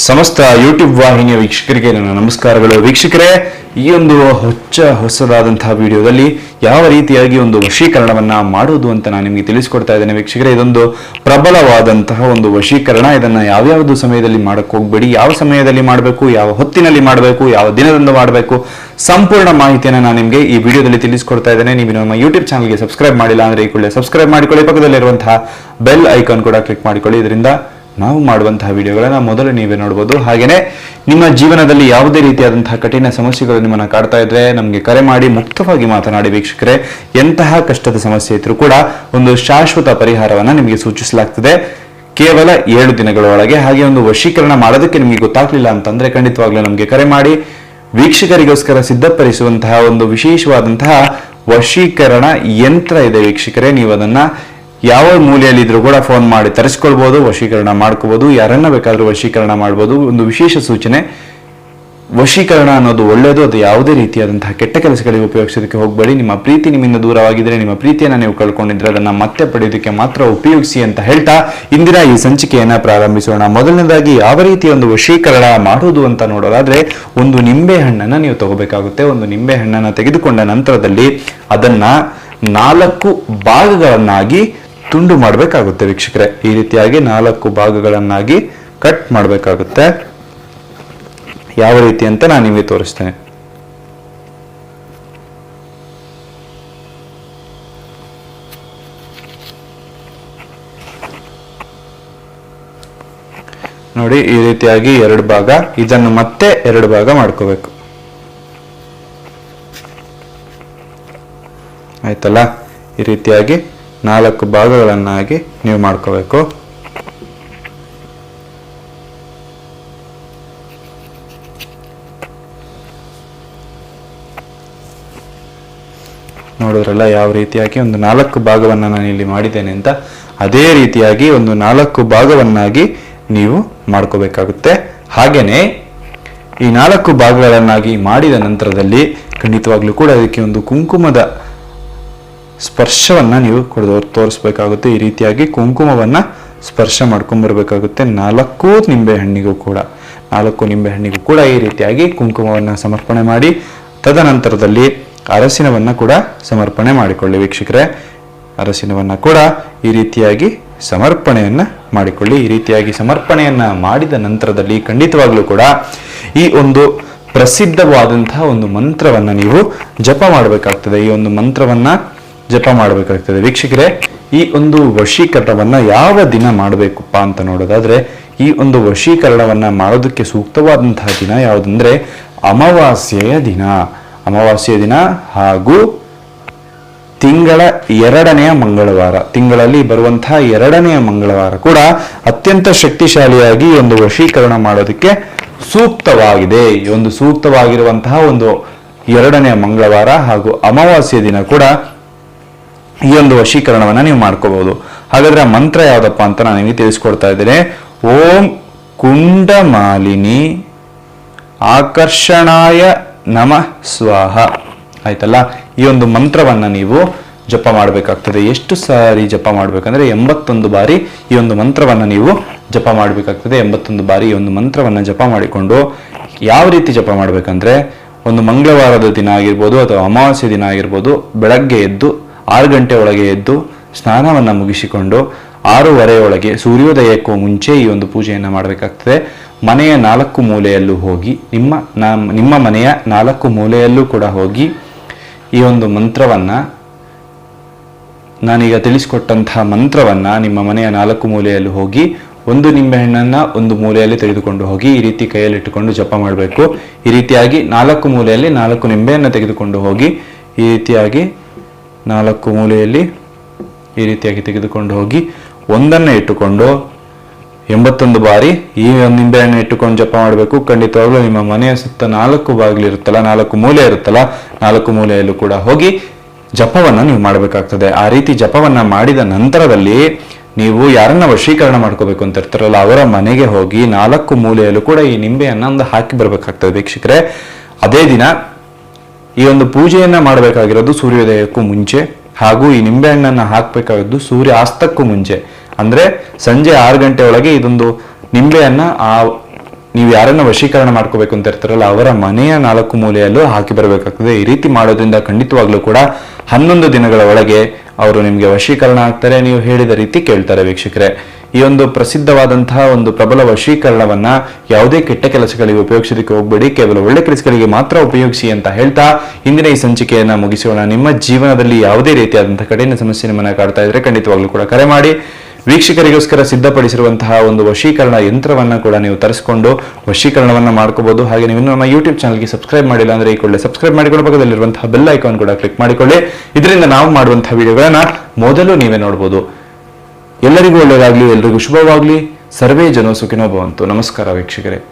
ಸಮಸ್ತ ಯೂಟ್ಯೂಬ್ ವಾಹಿನಿಯ ವೀಕ್ಷಕರಿಗೆ ನನ್ನ ನಮಸ್ಕಾರಗಳು. ವೀಕ್ಷಕರೇ, ಈ ಒಂದು ಹೊಚ್ಚ ಹೊಸದಾದಂತಹ ವಿಡಿಯೋದಲ್ಲಿ ಯಾವ ರೀತಿಯಾಗಿ ಒಂದು ವಶೀಕರಣವನ್ನ ಮಾಡೋದು ಅಂತ ನಾನು ನಿಮಗೆ ತಿಳಿಸಿಕೊಡ್ತಾ ಇದ್ದೇನೆ. ವೀಕ್ಷಕರೇ, ಇದೊಂದು ಪ್ರಬಲವಾದಂತಹ ಒಂದು ವಶೀಕರಣ. ಇದನ್ನ ಯಾವ್ಯಾವುದು ಸಮಯದಲ್ಲಿ ಮಾಡಕ್ಕೆ ಹೋಗ್ಬೇಡಿ, ಯಾವ ಸಮಯದಲ್ಲಿ ಮಾಡಬೇಕು, ಯಾವ ಹೊತ್ತಿನಲ್ಲಿ ಮಾಡಬೇಕು, ಯಾವ ದಿನದಿಂದ ಮಾಡಬೇಕು, ಸಂಪೂರ್ಣ ಮಾಹಿತಿಯನ್ನು ನಾನು ನಿಮಗೆ ಈ ವಿಡಿಯೋದಲ್ಲಿ ತಿಳಿಸಿಕೊಡ್ತಾ ಇದ್ದೇನೆ. ನೀವು ನಮ್ಮ ಯೂಟ್ಯೂಬ್ ಚಾನಲ್ಗೆ ಸಬ್ಸ್ಕ್ರೈಬ್ ಮಾಡಿಲ್ಲ ಅಂದ್ರೆ ಈ ಕೂಡಲೇ ಸಬ್ಸ್ಕ್ರೈಬ್ ಮಾಡಿಕೊಳ್ಳಿ. ಪಕ್ಕದಲ್ಲಿರುವಂತಹ ಬೆಲ್ ಐಕಾನ್ ಕೂಡ ಕ್ಲಿಕ್ ಮಾಡಿಕೊಳ್ಳಿ. ಇದರಿಂದ ನಾವು ಮಾಡುವಂತಹ ವಿಡಿಯೋಗಳನ್ನು ಮೊದಲು ನೀವೇ ನೋಡಬಹುದು ಹಾಗೇನೆ ನಿಮ್ಮ ಜೀವನದಲ್ಲಿ ಯಾವುದೇ ರೀತಿಯಾದಂತಹ ಕಠಿಣ ಸಮಸ್ಯೆಗಳು ನಿಮ್ಮನ್ನ ಕಾಡ್ತಾ ಇದ್ರೆ, ನಮಗೆ ಕರೆ ಮಾಡಿ ಮುಕ್ತವಾಗಿ ಮಾತನಾಡಿ ವೀಕ್ಷಕರೇ, ಎಂತಹ ಕಷ್ಟದ ಸಮಸ್ಯೆ ಇದ್ರೂ ಕೂಡ ಒಂದು ಶಾಶ್ವತ ಪರಿಹಾರವನ್ನ ನಿಮಗೆ ಸೂಚಿಸಲಾಗ್ತದೆ. ಕೇವಲ ಏಳು ದಿನಗಳ ಒಳಗೆ ಹಾಗೆ ಒಂದು ವಶೀಕರಣ ಮಾಡೋದಕ್ಕೆ ನಿಮಗೆ ಗೊತ್ತಾಗ್ಲಿಲ್ಲ ಅಂತಂದ್ರೆ ಖಂಡಿತವಾಗ್ಲೂ ನಮಗೆ ಕರೆ ಮಾಡಿ ವೀಕ್ಷಕರಿಗೋಸ್ಕರ ಸಿದ್ಧಪಡಿಸುವಂತಹ ಒಂದು ವಿಶೇಷವಾದಂತಹ ವಶೀಕರಣ ಯಂತ್ರ ಇದೆ ವೀಕ್ಷಕರೇ. ನೀವು ಅದನ್ನ ಯಾವ ಮೂಲೆಯಲ್ಲಿ ಇದ್ರೂ ಕೂಡ ಫೋನ್ ಮಾಡಿ ತರಿಸ್ಕೊಳ್ಬಹುದು ವಶೀಕರಣ ಮಾಡ್ಕೋಬಹುದು ಯಾರನ್ನ ಬೇಕಾದ್ರೂ ವಶೀಕರಣ ಮಾಡ್ಬೋದು. ಒಂದು ವಿಶೇಷ ಸೂಚನೆ, ವಶೀಕರಣ ಅನ್ನೋದು ಒಳ್ಳೆಯದು ಅದು ಯಾವುದೇ ರೀತಿಯಾದಂತಹ ಕೆಟ್ಟ ಕೆಲಸಗಳಿಗೆ ಉಪಯೋಗಿಸೋದಕ್ಕೆ ಹೋಗಬೇಡಿ. ನಿಮ್ಮ ಪ್ರೀತಿ ನಿಮ್ಮಿಂದ ದೂರವಾಗಿದ್ರೆ, ನಿಮ್ಮ ಪ್ರೀತಿಯನ್ನು ನೀವು ಕಳ್ಕೊಂಡಿದ್ರೆ, ಅದನ್ನ ಮತ್ತೆ ಪಡೆಯೋದಕ್ಕೆ ಮಾತ್ರ ಉಪಯೋಗಿಸಿ ಅಂತ ಹೇಳ್ತಾ ಇಂದಿನ ಈ ಸಂಚಿಕೆಯನ್ನು ಪ್ರಾರಂಭಿಸೋಣ. ಮೊದಲನೇದಾಗಿ, ಯಾವ ರೀತಿಯ ಒಂದು ವಶೀಕರಣ ಮಾಡೋದು ಅಂತ ನೋಡೋದಾದ್ರೆ, ಒಂದು ನಿಂಬೆ ಹಣ್ಣನ್ನ ನೀವು ತಗೋಬೇಕಾಗುತ್ತೆ. ಒಂದು ನಿಂಬೆ ಹಣ್ಣನ್ನು ತೆಗೆದುಕೊಂಡ ನಂತರದಲ್ಲಿ ಅದನ್ನು ನಾಲ್ಕು ಭಾಗಗಳನ್ನಾಗಿ ತುಂಡು ಮಾಡಬೇಕಾಗುತ್ತೆ ವೀಕ್ಷಕರೇ. ಈ ರೀತಿಯಾಗಿ ನಾಲ್ಕು ಭಾಗಗಳನ್ನಾಗಿ ಕಟ್ ಮಾಡಬೇಕಾಗುತ್ತೆ. ಯಾವ ರೀತಿ ಅಂತ ನಾನು ನಿಮಗೆ ತೋರಿಸ್ತೇನೆ. ನೋಡಿ, ಈ ರೀತಿಯಾಗಿ ಎರಡು ಭಾಗ. ಇದನ್ನು ಮತ್ತೆ ಎರಡು ಭಾಗ ಮಾಡ್ಕೋಬೇಕು. ಆಯ್ತಲ್ಲ? ಈ ರೀತಿಯಾಗಿ ನಾಲ್ಕು ಭಾಗಗಳನ್ನಾಗಿ ನೀವು ಮಾಡ್ಕೋಬೇಕು. ನೋಡಿದ್ರಲ್ಲ, ಯಾವ ರೀತಿಯಾಗಿ ಒಂದು ನಾಲ್ಕು ಭಾಗವನ್ನು ನಾನು ಇಲ್ಲಿ ಮಾಡಿದ್ದೇನೆ ಅಂತ. ಅದೇ ರೀತಿಯಾಗಿ ಒಂದು ನಾಲ್ಕು ಭಾಗವನ್ನಾಗಿ ನೀವು ಮಾಡ್ಕೋಬೇಕಾಗುತ್ತೆ. ಹಾಗೇನೆ, ಈ ನಾಲ್ಕು ಭಾಗಗಳನ್ನಾಗಿ ಮಾಡಿದ ನಂತರದಲ್ಲಿ ಖಂಡಿತವಾಗ್ಲೂ ಕೂಡ ಅದಕ್ಕೆ ಒಂದು ಕುಂಕುಮದ ಸ್ಪರ್ಶವನ್ನ ನೀವು ಕೊಡೋ ತೋರಿಸ್ಬೇಕಾಗುತ್ತೆ. ಈ ರೀತಿಯಾಗಿ ಕುಂಕುಮವನ್ನ ಸ್ಪರ್ಶ ಮಾಡ್ಕೊಂಡ್ಬರ್ಬೇಕಾಗುತ್ತೆ ನಾಲ್ಕು ನಿಂಬೆ ಹಣ್ಣಿಗೂ ಕೂಡ. ನಾಲ್ಕು ನಿಂಬೆ ಹಣ್ಣಿಗೂ ಕೂಡ ಈ ರೀತಿಯಾಗಿ ಕುಂಕುಮವನ್ನ ಸಮರ್ಪಣೆ ಮಾಡಿ, ತದನಂತರದಲ್ಲಿ ಅರಸಿನವನ್ನ ಕೂಡ ಸಮರ್ಪಣೆ ಮಾಡಿಕೊಳ್ಳಿ ವೀಕ್ಷಕರೇ. ಅರಸಿನವನ್ನ ಕೂಡ ಈ ರೀತಿಯಾಗಿ ಸಮರ್ಪಣೆಯನ್ನ ಮಾಡಿಕೊಳ್ಳಿ. ಈ ರೀತಿಯಾಗಿ ಸಮರ್ಪಣೆಯನ್ನ ಮಾಡಿದ ನಂತರದಲ್ಲಿ ಖಂಡಿತವಾಗ್ಲೂ ಕೂಡ ಈ ಒಂದು ಪ್ರಸಿದ್ಧವಾದಂತಹ ಒಂದು ಮಂತ್ರವನ್ನ ನೀವು ಜಪ ಮಾಡಬೇಕಾಗ್ತದೆ. ಈ ಒಂದು ಮಂತ್ರವನ್ನ ಜಪ ಮಾಡಬೇಕಾಗ್ತದೆ. ವೀಕ್ಷಕರೇ, ಈ ಒಂದು ವಶೀಕರಣವನ್ನು ಯಾವ ದಿನ ಮಾಡಬೇಕಪ್ಪ ಅಂತ ನೋಡೋದಾದ್ರೆ, ಈ ಒಂದು ವಶೀಕರಣವನ್ನು ಮಾಡೋದಕ್ಕೆ ಸೂಕ್ತವಾದಂತಹ ದಿನ ಯಾವುದಂದ್ರೆ, ಅಮಾವಾಸ್ಯೆಯ ದಿನ. ಅಮಾವಾಸ್ಯೆಯ ದಿನ ಹಾಗೂ ತಿಂಗಳ ಎರಡನೆಯ ಮಂಗಳವಾರ. ತಿಂಗಳಲ್ಲಿ ಬರುವಂತಹ ಎರಡನೆಯ ಮಂಗಳವಾರ ಕೂಡ ಅತ್ಯಂತ ಶಕ್ತಿಶಾಲಿಯಾಗಿ ಒಂದು ವಶೀಕರಣ ಮಾಡೋದಕ್ಕೆ ಸೂಕ್ತವಾಗಿದೆ. ಈ ಒಂದು ಸೂಕ್ತವಾಗಿರುವಂತಹ ಒಂದು ಎರಡನೆಯ ಮಂಗಳವಾರ ಹಾಗೂ ಅಮಾವಾಸ್ಯೆಯ ದಿನ ಕೂಡ ಈ ಒಂದು ವಶೀಕರಣವನ್ನು ನೀವು ಮಾಡ್ಕೋಬಹುದು. ಹಾಗಾದ್ರೆ ಮಂತ್ರ ಯಾವುದಪ್ಪ ಅಂತ ನಾನು ನಿಮಗೆ ತಿಳಿಸ್ಕೊಡ್ತಾ ಇದ್ದೇನೆ. ಓಂ ಕುಂಡಮಾಲಿನಿ ಆಕರ್ಷಣಾಯ ನಮ ಸ್ವಾಹ. ಆಯ್ತಲ್ಲ? ಈ ಒಂದು ಮಂತ್ರವನ್ನ ನೀವು ಜಪ ಮಾಡಬೇಕಾಗ್ತದೆ. ಎಷ್ಟು ಸಾರಿ ಜಪ ಮಾಡಬೇಕಂದ್ರೆ ಎಂಬತ್ತೊಂದು ಬಾರಿ ಈ ಒಂದು ಮಂತ್ರವನ್ನ ನೀವು ಜಪ ಮಾಡಬೇಕಾಗ್ತದೆ. ಎಂಬತ್ತೊಂದು ಬಾರಿ ಈ ಒಂದು ಮಂತ್ರವನ್ನ ಜಪ ಮಾಡಿಕೊಂಡು ಯಾವ ರೀತಿ ಜಪ ಮಾಡಬೇಕಂದ್ರೆ ಒಂದು ಮಂಗಳವಾರದ ದಿನ ಆಗಿರ್ಬೋದು ಅಥವಾ ಅಮಾವಾಸ್ಯೆ ದಿನ ಆಗಿರ್ಬೋದು, ಬೆಳಗ್ಗೆ ಎದ್ದು ಆರು ಗಂಟೆ ಒಳಗೆ ಎದ್ದು ಸ್ನಾನವನ್ನು ಮುಗಿಸಿಕೊಂಡು ಆರೂವರೆ ಒಳಗೆ ಸೂರ್ಯೋದಯಕ್ಕೂ ಮುಂಚೆ ಈ ಒಂದು ಪೂಜೆಯನ್ನು ಮಾಡಬೇಕಾಗ್ತದೆ. ಮನೆಯ ನಾಲ್ಕು ಮೂಲೆಯಲ್ಲೂ ಹೋಗಿ, ನಿಮ್ಮ ನಿಮ್ಮ ಮನೆಯ ನಾಲ್ಕು ಮೂಲೆಯಲ್ಲೂ ಕೂಡ ಹೋಗಿ ಈ ಒಂದು ಮಂತ್ರವನ್ನು, ನಾನೀಗ ತಿಳಿಸಿಕೊಟ್ಟಂತಹ ಮಂತ್ರವನ್ನು ನಿಮ್ಮ ಮನೆಯ ನಾಲ್ಕು ಮೂಲೆಯಲ್ಲೂ ಹೋಗಿ ಒಂದು ನಿಂಬೆಹಣ್ಣನ್ನು ಒಂದು ಮೂಲೆಯಲ್ಲಿ ತೆಗೆದುಕೊಂಡು ಹೋಗಿ ಈ ರೀತಿ ಕೈಯಲ್ಲಿಟ್ಟುಕೊಂಡು ಜಪ ಮಾಡಬೇಕು. ಈ ರೀತಿಯಾಗಿ ನಾಲ್ಕು ಮೂಲೆಯಲ್ಲಿ ನಾಲ್ಕು ನಿಂಬೆಯನ್ನು ತೆಗೆದುಕೊಂಡು ಹೋಗಿ ಈ ರೀತಿಯಾಗಿ ನಾಲ್ಕು ಮೂಲೆಯಲ್ಲಿ ಈ ರೀತಿಯಾಗಿ ತೆಗೆದುಕೊಂಡು ಹೋಗಿ ಒಂದನ್ನು ಇಟ್ಟುಕೊಂಡು ಎಂಬತ್ತೊಂದು ಬಾರಿ ಈ ಒಂದು ನಿಂಬೆಹಣ್ಣು ಇಟ್ಟುಕೊಂಡು ಜಪ ಮಾಡಬೇಕು. ಖಂಡಿತವಾಗ್ಲೂ ನಿಮ್ಮ ಮನೆಯ ಸುತ್ತ ನಾಲ್ಕು ಬಾಗಿಲು ಇರುತ್ತಲ್ಲ, ನಾಲ್ಕು ಮೂಲೆ ಇರುತ್ತಲ್ಲ, ನಾಲ್ಕು ಮೂಲೆಯಲ್ಲೂ ಕೂಡ ಹೋಗಿ ಜಪವನ್ನ ನೀವು ಮಾಡಬೇಕಾಗ್ತದೆ. ಆ ರೀತಿ ಜಪವನ್ನ ಮಾಡಿದ ನಂತರದಲ್ಲಿ ನೀವು ಯಾರನ್ನ ವಶೀಕರಣ ಮಾಡ್ಕೋಬೇಕು ಅಂತ ಇರ್ತಾರಲ್ಲ, ಅವರ ಮನೆಗೆ ಹೋಗಿ ನಾಲ್ಕು ಮೂಲೆಯಲ್ಲೂ ಕೂಡ ಈ ನಿಂಬೆಯನ್ನು ಒಂದು ಹಾಕಿ ಬರಬೇಕಾಗ್ತದೆ. ವೀಕ್ಷಕರೇ, ಅದೇ ದಿನ ಈ ಒಂದು ಪೂಜೆಯನ್ನ ಮಾಡಬೇಕಾಗಿರೋದು ಸೂರ್ಯೋದಯಕ್ಕೂ ಮುಂಚೆ ಹಾಗೂ ಈ ನಿಂಬೆಹಣ್ಣನ್ನ ಹಾಕಬೇಕಾಗಿದ್ದು ಸೂರ್ಯ ಅಸ್ತಕ್ಕೂ ಮುಂಚೆ. ಅಂದ್ರೆ ಸಂಜೆ ಆರು ಗಂಟೆ ಒಳಗೆ ಇದೊಂದು ನಿಂಬೆಯನ್ನ ಆ ನೀವು ಯಾರನ್ನ ವಶೀಕರಣ ಮಾಡ್ಕೋಬೇಕು ಅಂತ ಇರ್ತಾರಲ್ಲ ಅವರ ಮನೆಯ ನಾಲ್ಕು ಮೂಲೆಯಲ್ಲೂ ಹಾಕಿ ಬರಬೇಕಾಗ್ತದೆ. ಈ ರೀತಿ ಮಾಡೋದ್ರಿಂದ ಖಂಡಿತವಾಗ್ಲೂ ಕೂಡ ಹನ್ನೊಂದು ದಿನಗಳ ಒಳಗೆ ಅವರು ನಿಮಗೆ ವಶೀಕರಣ ಆಗ್ತಾರೆ. ನೀವು ಹೇಳಿದ ರೀತಿ ಕೇಳ್ತಾರೆ ವೀಕ್ಷಕರೇ. ಈ ಒಂದು ಪ್ರಸಿದ್ಧವಾದಂತಹ ಒಂದು ಪ್ರಬಲ ವಶೀಕರಣವನ್ನ ಯಾವುದೇ ಕೆಟ್ಟ ಕೆಲಸಗಳಿಗೆ ಉಪಯೋಗಿಸೋದಕ್ಕೆ ಹೋಗ್ಬೇಡಿ, ಕೇವಲ ಒಳ್ಳೆ ಕೆಲಸಗಳಿಗೆ ಮಾತ್ರ ಉಪಯೋಗಿಸಿ ಅಂತ ಹೇಳ್ತಾ ಇಂದಿನ ಈ ಸಂಚಿಕೆಯನ್ನ ಮುಗಿಸೋಣ. ನಿಮ್ಮ ಜೀವನದಲ್ಲಿ ಯಾವುದೇ ರೀತಿಯಾದಂತಹ ಕಠಿಣ ಸಮಸ್ಯೆ ನಿಮ್ಮನ್ನ ಕಾಡ್ತಾ ಇದ್ರೆ ಖಂಡಿತವಾಗ್ಲೂ ಕೂಡ ಕರೆ ಮಾಡಿ. ವೀಕ್ಷಕರಿಗೋಸ್ಕರ ಸಿದ್ಧಪಡಿಸಿರುವಂತಹ ಒಂದು ವಶೀಕರಣ ಯಂತ್ರವನ್ನ ಕೂಡ ನೀವು ತರಿಸಿಕೊಂಡು ವಶೀಕರಣವನ್ನ ಮಾಡ್ಕೋಬಹುದು ಹಾಗೆ ನೀವು ನಮ್ಮ ಯೂಟ್ಯೂಬ್ ಚಾನಲ್ಗೆ ಸಬ್ಸ್ಕ್ರೈಬ್ ಮಾಡಿಲ್ಲ ಅಂದ್ರೆ ಈ ಕೂಡಲೇ ಸಬ್ಸ್ಕ್ರೈಬ್ ಮಾಡಿಕೊಳ್ಳೋ ಪಕ್ಕದಲ್ಲಿರುವಂತಹ ಬೆಲ್ ಐಕಾನ್ ಕೂಡ ಕ್ಲಿಕ್ ಮಾಡಿಕೊಳ್ಳಿ. ಇದರಿಂದ ನಾವು ಮಾಡುವಂತಹ ವಿಡಿಯೋಗಳನ್ನ ಮೊದಲು ನೀವೇ ನೋಡಬಹುದು ಎಲ್ಲರಿಗೂ ಒಳ್ಳೆಯದಾಗಲಿ ಎಲ್ಲರಿಗೂ ಶುಭವಾಗಲಿ. ಸರ್ವೇ ಜನ ಸುಖಿನೋ ಭವಂತು. ನಮಸ್ಕಾರ ವೀಕ್ಷಕರೇ.